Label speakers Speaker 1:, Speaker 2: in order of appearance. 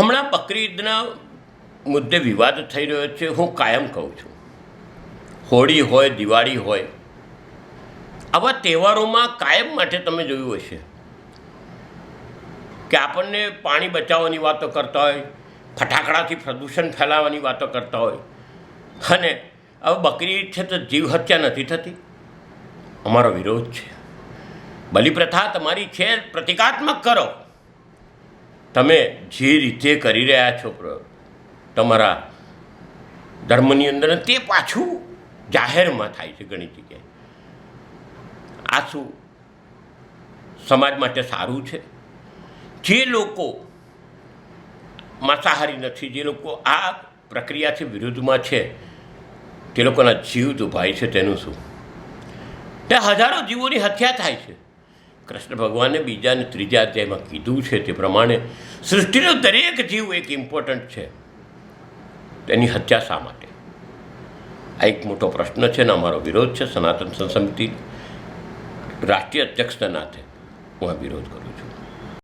Speaker 1: બકરીદના મુદ્દે વિવાદ થઈ રહ્યો છે, હું કાયમ કહું છું. હોળી હોય, દિવાળી હોય, આવા તહેવારોમાં કાયમ માટે તમે જોયું હશે કે આપણને પાણી બચાવવાની વાતો કરતા હોય, ફટાકડાથી પ્રદૂષણ ફેલાવવાની વાતો કરતા હોય. અને હવે બકરી છે તો જીવ હત્યા નથી થતી? અમારો વિરોધ છે. બલિપ્રથા તમારી છે, પ્રતિકાત્મક કરો. તમે જે રીતે કરી રહ્યા છો તમારા ધર્મની અંદર તે પાછું જાહેરમાં થાય છે ઘણી જગ્યાએ. આ શું? સમાજ માટે સારું છે? જે લોકો માંસાહારી નથી, જે લોકો આ પ્રક્રિયાથી વિરુદ્ધમાં છે, તે લોકોના જીવ દુભાય છે તેનું શું? તે હજારો જીવોની હત્યા થાય છે. કૃષ્ણ ભગવાને બીજા અને ત્રીજા અધ્યાયમાં કીધું છે તે પ્રમાણે સૃષ્ટિનો દરેક જીવ એક ઇમ્પોર્ટન્ટ છે. તેની હત્યા શા માટે? આ એક મોટો પ્રશ્ન છે ને અમારો વિરોધ છે, સનાતન સંસમિતિ રાષ્ટ્રીય અધ્યક્ષના નાથે હું આ વિરોધ કરું છું.